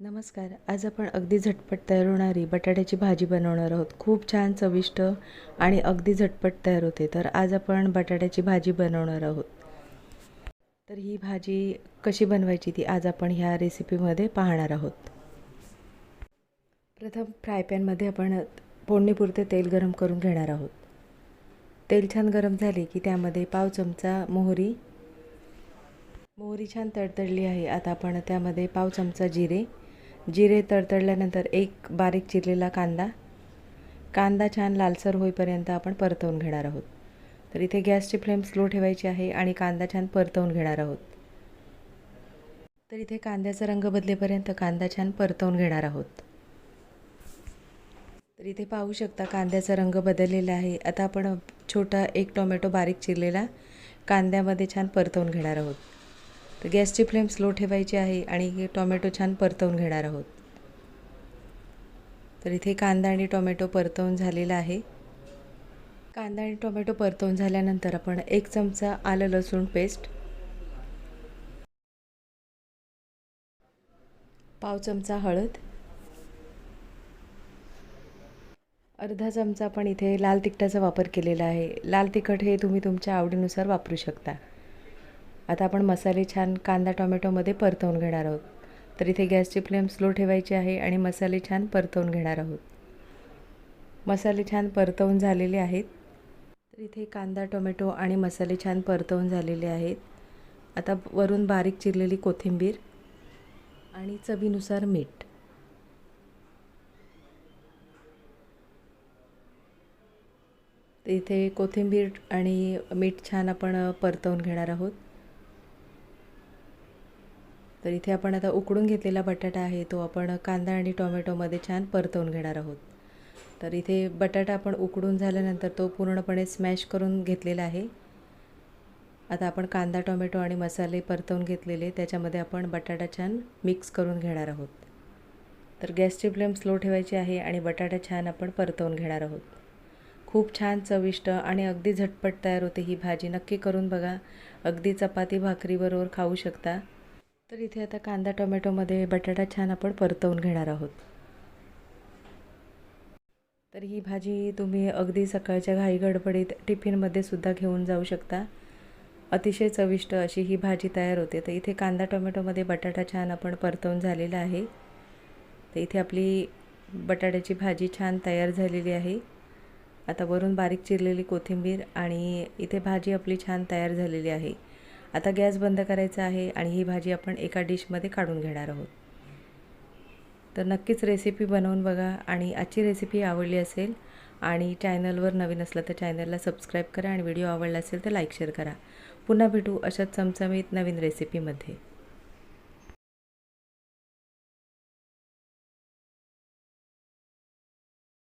नमस्कार. आज आपण अगदी झटपट तयार होणारी बटाट्याची भाजी बनवणार आहोत. खूप छान चविष्ट आणि अगदी झटपट तयार होते. तर आज आपण बटाट्याची भाजी बनवणार आहोत. तर ही भाजी कशी बनवायची ती आज आपण ह्या रेसिपीमध्ये पाहणार आहोत. प्रथम फ्राय पॅनमध्ये आपण फोडणीपुरते तेल गरम करून घेणार आहोत. तेल छान गरम झाले की त्यामध्ये पाव चमचा मोहरी. मोहरी छान तडतडली आहे. आता आपण त्यामध्ये पाव चमचा जिरे जिरे तडतडल्यानंतर एक बारीक चिरलेला कांदा. कांदा छान लालसर होईपर्यंत आपण परतवून घेणार आहोत. तर इथे गॅसची फ्लेम स्लो ठेवायची आहे आणि कांदा छान परतवून घेणार आहोत. तर इथे कांद्याचा रंग बदलेपर्यंत कांदा छान परतवून घेणार आहोत. तर इथे पाहू शकता कांद्याचा रंग बदललेला आहे. आता आपण छोटा एक टोमॅटो बारीक चिरलेला कांद्यामध्ये छान परतवून घेणार आहोत. तर गॅसची फ्लेम स्लो ठेवायची आहे आणि हे टोमॅटो छान परतवून घेणार आहोत. तर इथे कांदा आणि टोमॅटो परतवून झालेला आहे. कांदा आणि टोमॅटो परतवून झाल्यानंतर आपण एक चमचा आलं लसूण पेस्ट पाव चमचा हळद अर्धा चमचा आपण इथे लाल तिखटाचा वापर केलेला आहे. लाल तिखट हे तुम्ही तुमच्या आवडीनुसार वापरू शकता. आता आपण मसाले छान कांदा टोमॅटोमध्ये परतवून घेणार आहोत. तर इथे गॅसची फ्लेम स्लो ठेवायची आहे आणि मसाले छान परतवून घेणार आहोत. मसाले छान परतवून झालेले आहेत. तर इथे कांदा टोमॅटो आणि मसाले छान परतवून झालेले आहेत. आता वरून बारीक चिरलेली कोथिंबीर आणि चवीनुसार मीठ. तर इथे कोथिंबीर आणि मीठ छान आपण परतवून घेणार आहोत. तर इथे आपण आता उकडून घेतलेला बटाटा आहे तो आपण कांदा आणि टोमॅटोमध्ये छान परतवून घेणार आहोत. तर इथे बटाटा आपण उकडून झाल्यानंतर तो पूर्णपणे स्मॅश करून घेतलेला आहे. आता आपण कांदा टोमॅटो आणि मसाले परतवून घेतलेले त्याच्यामध्ये आपण बटाटा छान मिक्स करून घेणार आहोत. तर गॅसची फ्लेम स्लो ठेवायची आहे आणि बटाटा छान आपण परतवून घेणार आहोत. खूप छान चविष्ट आणि अगदी झटपट तयार होते ही भाजी. नक्की करून बघा. अगदी चपाती भाकरीबरोबर खाऊ शकता. तर इथे आता कांदा टोमॅटोमध्ये बटाटा छान आपण परतवून घेणार आहोत. तर ही भाजी तुम्ही अगदी सकाळच्या घाई गडबडीत टिफिनमध्ये सुद्धा घेऊन जाऊ शकता. अतिशय चविष्ट अशी ही भाजी तयार होते. तर इथे कांदा टोमॅटोमध्ये बटाटा छान आपण परतवून झालेला आहे. तर इथे आपली बटाट्याची भाजी छान तयार झालेली आहे. आता वरून बारीक चिरलेली कोथिंबीर आणि इथे भाजी आपली छान तयार झालेली आहे. आता गॅस बंद करायचा आहे आणि ही भाजी आपण एका डिशमध्ये काढून घेणार आहोत. तर नक्कीच रेसिपी बनवून बघा आणि आजची रेसिपी आवडली असेल आणि चॅनलवर नवीन असलं तर चॅनलला सबस्क्राईब करा आणि व्हिडिओ आवडला असेल तर लाईक शेअर करा. पुन्हा भेटू अशाच चमचमीत नवीन रेसिपीमध्ये